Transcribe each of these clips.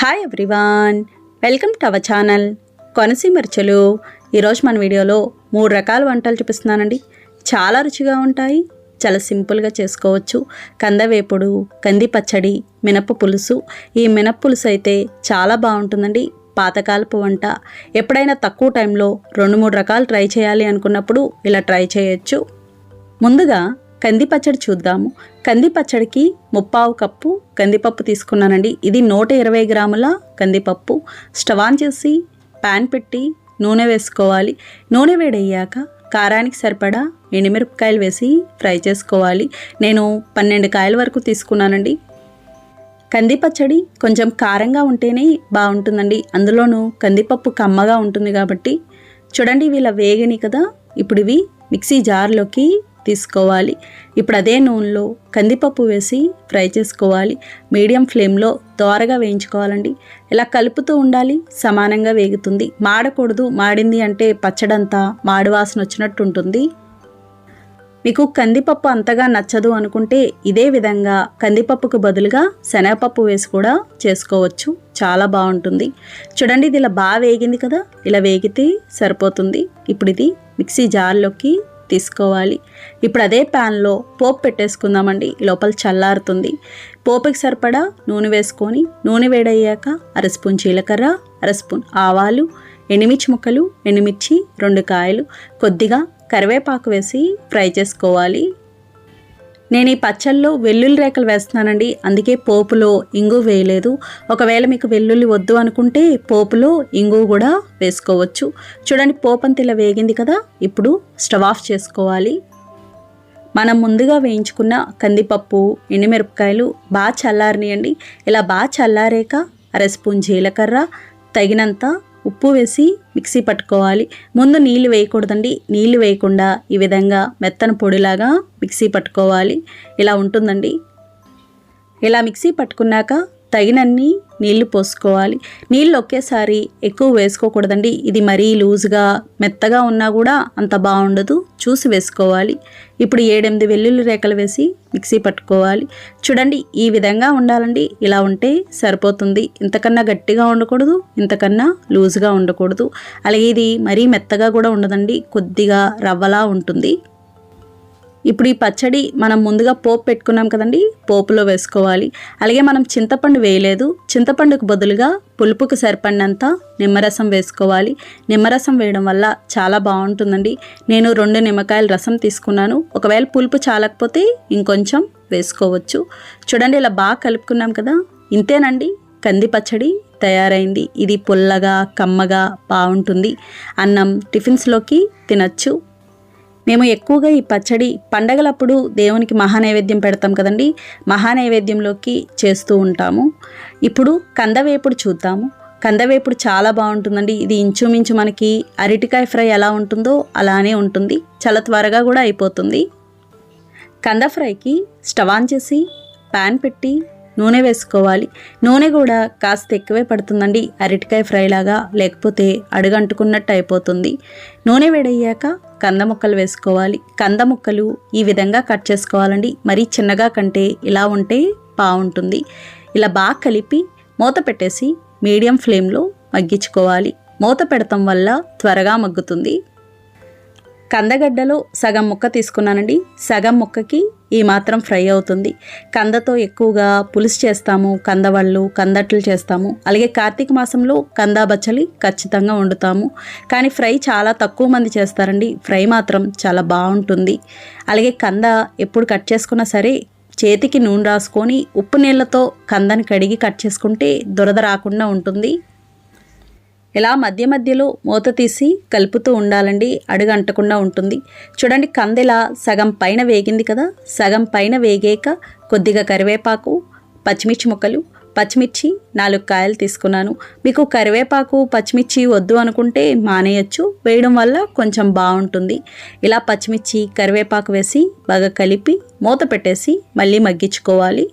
Hi everyone welcome to our channel Konaseema రుచులు ఈరోజు మన వీడియోలో మూడు రకాల వంటలు చూపిస్తున్నానండి. చాలా రుచిగా ఉంటాయి చాలా సింపుల్గా చేసుకోవచ్చు. కందవేపుడు కంది పచ్చడి మినప పులుసు. ఈ మినప పులుసు అయితే చాలా బాగుంటుందండి. పాతకాలపు వంట. ఎప్పుడైనా తక్కువ టైంలో రెండు మూడు రకాలు ట్రై చేయాలి అనుకున్నప్పుడు ఇలా ట్రై చేయొచ్చు. ముందుగా కంది పచ్చడి చూద్దాము. కంది పచ్చడికి ముప్పావు కప్పు కందిపప్పు తీసుకున్నానండి. ఇది నూట ఇరవై గ్రాముల కందిపప్పు. స్టవ్ ఆన్ చేసి ప్యాన్ పెట్టి నూనె వేసుకోవాలి. నూనె వేడయ్యాక కారానికి సరిపడా ఎండుమిరపకాయలు వేసి ఫ్రై చేసుకోవాలి. నేను పన్నెండు కాయల వరకు తీసుకున్నానండి. కంది పచ్చడి కొంచెం కారంగా ఉంటేనే బాగుంటుందండి. అందులోనూ కందిపప్పు కమ్మగా ఉంటుంది కాబట్టి. చూడండి ఇవి ఇలా వేగని కదా. ఇప్పుడు ఇవి మిక్సీ జార్లోకి తీసుకోవాలి. ఇప్పుడు అదే నూనెలో కందిపప్పు వేసి ఫ్రై చేసుకోవాలి. మీడియం ఫ్లేమ్లో దోరగా వేయించుకోవాలండి. ఇలా కలుపుతూ ఉండాలి సమానంగా వేగుతుంది. మాడకూడదు మాడింది అంటే పచ్చడంతా మాడు వాసన వచ్చినట్టు ఉంటుంది. మీకు కందిపప్పు అంతగా నచ్చదు అనుకుంటే ఇదే విధంగా కందిపప్పుకు బదులుగా శనగపప్పు వేసి కూడా చేసుకోవచ్చు. చాలా బాగుంటుంది. చూడండి ఇది ఇలా బాగా వేగింది కదా? ఇలా వేగితే సరిపోతుంది. ఇప్పుడు ఇది మిక్సీ జార్లోకి తీసుకోవాలి. ఇప్పుడు అదే ప్యాన్లో పోపు పెట్టేసుకుందామండి. లోపల చల్లారుతుంది. పోపుకి సరిపడా నూనె వేసుకొని నూనె వేడయ్యాక అర స్పూన్ జీలకర్ర అర స్పూన్ ఆవాలు ఎండుమిర్చి ముక్కలు ఎండుమిర్చి రెండు కాయలు కొద్దిగా కరివేపాకు వేసి ఫ్రై చేసుకోవాలి. నేను ఈ పచ్చళ్ళలో వెల్లుల్లి రేఖలు వేస్తున్నానండి. అందుకే పోపులో ఇంగు వేయలేదు. ఒకవేళ మీకు వెల్లుల్లి వద్దు అనుకుంటే పోపులో ఇంగు కూడా వేసుకోవచ్చు. చూడండి పోపు ఇలా వేగింది కదా. ఇప్పుడు స్టవ్ ఆఫ్ చేసుకోవాలి. మనం ముందుగా వేయించుకున్న కందిపప్పు ఎండుమిరపకాయలు బాగా చల్లారనియండి. ఇలా బాగా చల్లారాక అర స్పూన్ జీలకర్ర తగినంత ఉప్పు వేసి మిక్సీ పట్టుకోవాలి. ముందు నీళ్ళు వేయకూడదండి. నీళ్ళు వేయకుండా ఈ విధంగా మెత్తన పొడిలాగా మిక్సీ పట్టుకోవాలి. ఇలా ఉంటుందండి. ఇలా మిక్సీ పట్టుకున్నాక తగినన్ని నీళ్ళు పోసుకోవాలి. నీళ్ళు ఒకేసారి ఎక్కువ వేసుకోకూడదండి. ఇది మరీ లూజ్గా మెత్తగా ఉన్నా కూడా అంత బాగుండదు. చూసి వేసుకోవాలి. ఇప్పుడు ఏడెనిమిది వెల్లుల్లి రేఖలు వేసి మిక్సీ పట్టుకోవాలి. చూడండి ఈ విధంగా ఉండాలండి. ఇలా ఉంటే సరిపోతుంది. ఇంతకన్నా గట్టిగా ఉండకూడదు ఇంతకన్నా లూజ్గా ఉండకూడదు. అలాగే ఇది మరీ మెత్తగా కూడా ఉండదండి. కొద్దిగా రవ్వలా ఉంటుంది. ఇప్పుడు ఈ పచ్చడి మనం ముందుగా పోపు పెట్టుకున్నాం కదండి పోపులో వేసుకోవాలి. అలాగే మనం చింతపండు వేయలేదు. చింతపండుకు బదులుగా పులుపుకు సరిపడినంత నిమ్మరసం వేసుకోవాలి. నిమ్మరసం వేయడం వల్ల చాలా బాగుంటుందండి. నేను రెండు నిమ్మకాయల రసం తీసుకున్నాను. ఒకవేళ పులుపు చాలకపోతే ఇంకొంచెం వేసుకోవచ్చు. చూడండి ఇలా బాగా కలుపుకున్నాం కదా. ఇంతేనండి కంది పచ్చడి తయారైంది. ఇది పుల్లగా కమ్మగా బాగుంటుంది. అన్నం టిఫిన్స్లోకి తినచ్చు. మేము ఎక్కువగా ఈ పచ్చడి పండగలప్పుడు దేవునికి మహానైవేద్యం పెడతాం కదండి. మహానైవేద్యంలోకి చేస్తూ ఉంటాము. ఇప్పుడు కందవేపుడు చూద్దాము. కందవేపుడు చాలా బాగుంటుందండి. ఇది ఇంచుమించు మనకి అరటికాయ ఫ్రై ఎలా ఉంటుందో అలానే ఉంటుంది. చాలా త్వరగా కూడా అయిపోతుంది. కంద ఫ్రైకి స్టవ్ ఆన్ చేసి ప్యాన్ పెట్టి నూనె వేసుకోవాలి. నూనె కూడా కాస్త ఎక్కువే పడుతుందండి. అరటికాయ ఫ్రైలాగా లేకపోతే అడుగంటుకున్నట్టు అయిపోతుంది. నూనె వేడయ్యాక కంద ముక్కలు వేసుకోవాలి. కంద ముక్కలు ఈ విధంగా కట్ చేసుకోవాలండి. మరీ చిన్నగా కంటే ఇలా ఉంటే బాగుంటుంది. ఇలా బాగా కలిపి మూత పెట్టేసి మీడియం ఫ్లేమ్లో మగ్గించుకోవాలి. మూత పెడతాం వల్ల త్వరగా మగ్గుతుంది. కందగడ్డలో సగం ముక్క తీసుకున్నానండి. సగం ముక్కకి ఈ మాత్రం ఫ్రై అవుతుంది. కందతో ఎక్కువగా పులుసు చేస్తాము కందవళ్ళు కందట్లు చేస్తాము. అలాగే కార్తీక మాసంలో కందా బచ్చలి ఖచ్చితంగా వండుతాము. కానీ ఫ్రై చాలా తక్కువ మంది చేస్తారండి. ఫ్రై మాత్రం చాలా బాగుంటుంది. అలాగే కంద ఎప్పుడు కట్ చేసుకున్నా సరే చేతికి నూనె రాసుకొని ఉప్పు నీళ్ళతో కందని కడిగి కట్ చేసుకుంటే దురద రాకుండా ఉంటుంది. ఇలా మధ్య మధ్యలో మూత తీసి కలుపుతూ ఉండాలండి. అడుగు అంటకుండా ఉంటుంది. చూడండి కందెలా సగం పైన వేగింది కదా? సగం పైన వేగాక కొద్దిగా కరివేపాకు పచ్చిమిర్చి ముక్కలు పచ్చిమిర్చి నాలుగు కాయలు తీసుకున్నాను. మీకు కరివేపాకు పచ్చిమిర్చి వద్దు అనుకుంటే మానేయచ్చు. వేయడం వల్ల కొంచెం బాగుంటుంది. ఇలా పచ్చిమిర్చి కరివేపాకు వేసి బాగా కలిపి మూత పెట్టేసి మళ్ళీ మగ్గించుకోవాలి.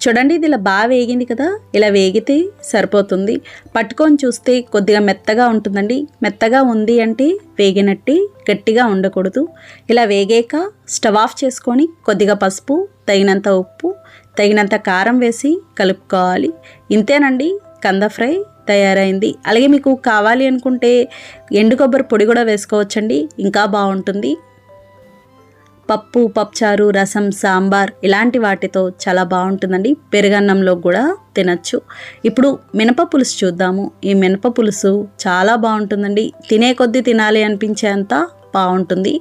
చూడండి ఇది ఇలా బాగా వేగింది కదా? ఇలా వేగితే సరిపోతుంది. పట్టుకొని చూస్తే కొద్దిగా మెత్తగా ఉంటుందండి. మెత్తగా ఉంది అంటే వేగినట్టి గట్టిగా ఉండకూడదు. ఇలా వేగాక స్టవ్ ఆఫ్ చేసుకొని కొద్దిగా పసుపు తగినంత ఉప్పు తగినంత కారం వేసి కలుపుకోవాలి. ఇంతేనండి కంద ఫ్రై తయారైంది. అలాగే మీకు కావాలి అనుకుంటే ఎండు కొబ్బరి పొడి కూడా వేసుకోవచ్చండి. ఇంకా బాగుంటుంది. పప్పు పప్పుచారు రసం సాంబార్ ఇలాంటి వాటితో చాలా బాగుంటుందండి. పెరుగన్నంలో కూడా తినచ్చు. ఇప్పుడు మినప పులుసు చూద్దాము. ఈ మినప పులుసు చాలా బాగుంటుందండి. తినే కొద్దీ తినాలి అనిపించేంత బాగుంటుంది.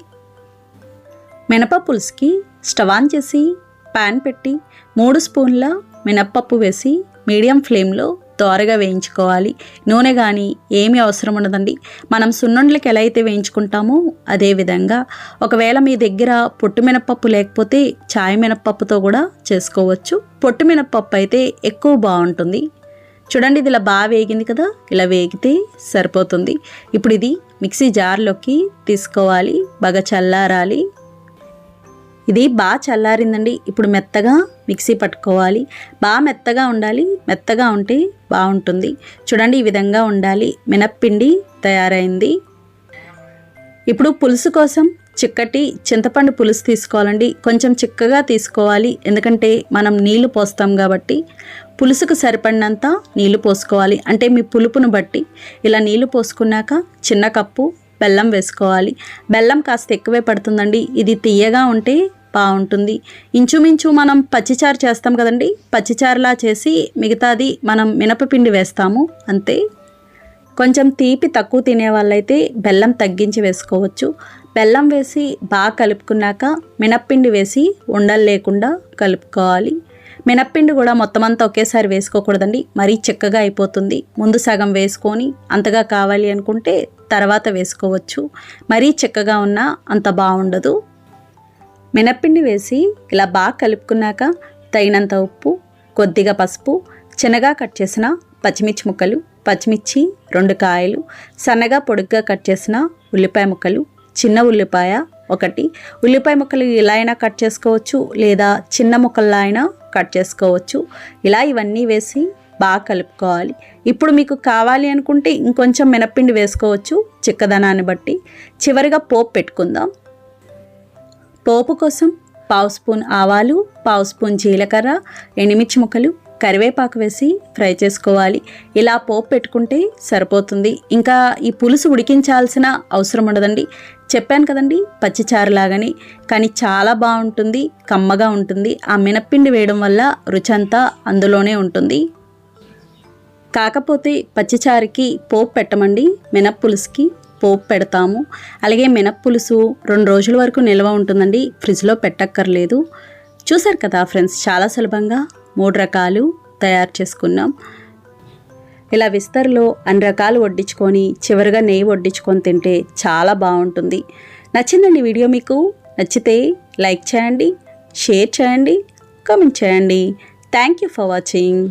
మినప పులుసుకి స్టవ్ ఆన్ చేసి పాన్ పెట్టి మూడు స్పూన్ల మినప్పప్పు వేసి మీడియం ఫ్లేమ్లో దోరగా వేయించుకోవాలి. నూనె కానీ ఏమీ అవసరం ఉండదండి. మనం సున్నుండలకి ఎలా అయితే వేయించుకుంటామో అదే విధంగా ఒకవేళ మీ దగ్గర పొట్టు మినపప్పు లేకపోతే చాయ్ మినపప్పుతో కూడా చేసుకోవచ్చు. పొట్టు మినపప్పు అయితే ఎక్కువ బాగుంటుంది. చూడండి ఇది ఇలా బాగా వేగింది కదా? ఇలా వేగితే సరిపోతుంది. ఇప్పుడు ఇది మిక్సీ జార్లోకి తీసుకోవాలి. బాగా చల్లారాలి. ఇది బాగా చల్లారిందండి. ఇప్పుడు మెత్తగా మిక్సీ పట్టుకోవాలి. బాగా మెత్తగా ఉండాలి. మెత్తగా ఉంటే బాగుంటుంది. చూడండి ఈ విధంగా ఉండాలి. మినప్పిండి తయారైంది. ఇప్పుడు పులుసు కోసం చిక్కటి చింతపండు పులుసు తీసుకోవాలండి. కొంచెం చిక్కగా తీసుకోవాలి. ఎందుకంటే మనం నీళ్ళు పోస్తాం కాబట్టి పులుసుకు సరిపడినంత నీళ్ళు పోసుకోవాలి. అంటే మీ పులుపును బట్టి ఇలా నీళ్ళు పోసుకున్నాక చిన్న కప్పు బెల్లం వేసుకోవాలి. బెల్లం కాస్త ఎక్కువే పడుతుందండి. ఇది తీయగా ఉంటే బాగుంటుంది. ఇంచుమించు మనం పచ్చిచారు చేస్తాం కదండి. పచ్చిచారులా చేసి మిగతాది మనం మినపపిండి వేస్తాము. అంతే. కొంచెం తీపి తక్కువ తినే వాళ్ళైతే బెల్లం తగ్గించి వేసుకోవచ్చు. బెల్లం వేసి బాగా కలుపుకున్నాక మినప్పిండి వేసి ఉండలు లేకుండా కలుపుకోవాలి. మినప్పిండి కూడా మొత్తం అంతా ఒకేసారి వేసుకోకూడదండి. మరీ చిక్కగా అయిపోతుంది. ముందు సగం వేసుకొని అంతగా కావాలి అనుకుంటే తర్వాత వేసుకోవచ్చు. మరీ చిక్కగా ఉన్నా అంత బాగుండదు. మినప్పిండి వేసి ఇలా బాగా కలుపుకున్నాక తగినంత ఉప్పు కొద్దిగా పసుపు చిన్నగా కట్ చేసిన పచ్చిమిర్చి ముక్కలు పచ్చిమిర్చి రెండు కాయలు సన్నగా పొడుగ్గా కట్ చేసిన ఉల్లిపాయ ముక్కలు చిన్న ఉల్లిపాయ ఒకటి. ఉల్లిపాయ ముక్కలు ఇలా అయినా కట్ చేసుకోవచ్చు లేదా చిన్న ముక్కల్లా అయినా కట్ చేసుకోవచ్చు. ఇలా ఇవన్నీ వేసి బాగా కలుపుకోవాలి. ఇప్పుడు మీకు కావాలి అనుకుంటే ఇంకొంచెం మినప్పిండి వేసుకోవచ్చు చిక్కదనాన్ని బట్టి. చివరిగా పోపు పెట్టుకుందాం. పోపు కోసం పావు స్పూన్ ఆవాలు పావు స్పూన్ జీలకర్ర ఎండుమిర్చి ముక్కలు కరివేపాకు వేసి ఫ్రై చేసుకోవాలి. ఇలా పోపు పెట్టుకుంటే సరిపోతుంది. ఇంకా ఈ పులుసు ఉడికించాల్సిన అవసరం ఉండదండి. చెప్పాను కదండి పచ్చిచారులాగని. కానీ చాలా బాగుంటుంది కమ్మగా ఉంటుంది. ఆ మినప్పిండి వేయడం వల్ల రుచి అంతా అందులోనే ఉంటుంది. కాకపోతే పచ్చిచారుకి పోపు పెట్టమండి మినప్పులుసుకి పోపు పెడతాము. అలాగే మినప్పులుసు రెండు రోజుల వరకు నిల్వ ఉంటుందండి. ఫ్రిడ్జ్లో పెట్టక్కర్లేదు. చూసారు కదా ఫ్రెండ్స్ చాలా సులభంగా మూడు రకాలు తయారు చేసుకున్నాం. ఇలా విస్తర్లో అన్ని రకాలు వడ్డించుకొని చివరిగా నెయ్యి వడ్డించుకొని తింటే చాలా బాగుంటుంది. నచ్చిందండి వీడియో మీకు? నచ్చితే లైక్ చేయండి షేర్ చేయండి కామెంట్ చేయండి. Thank you for watching.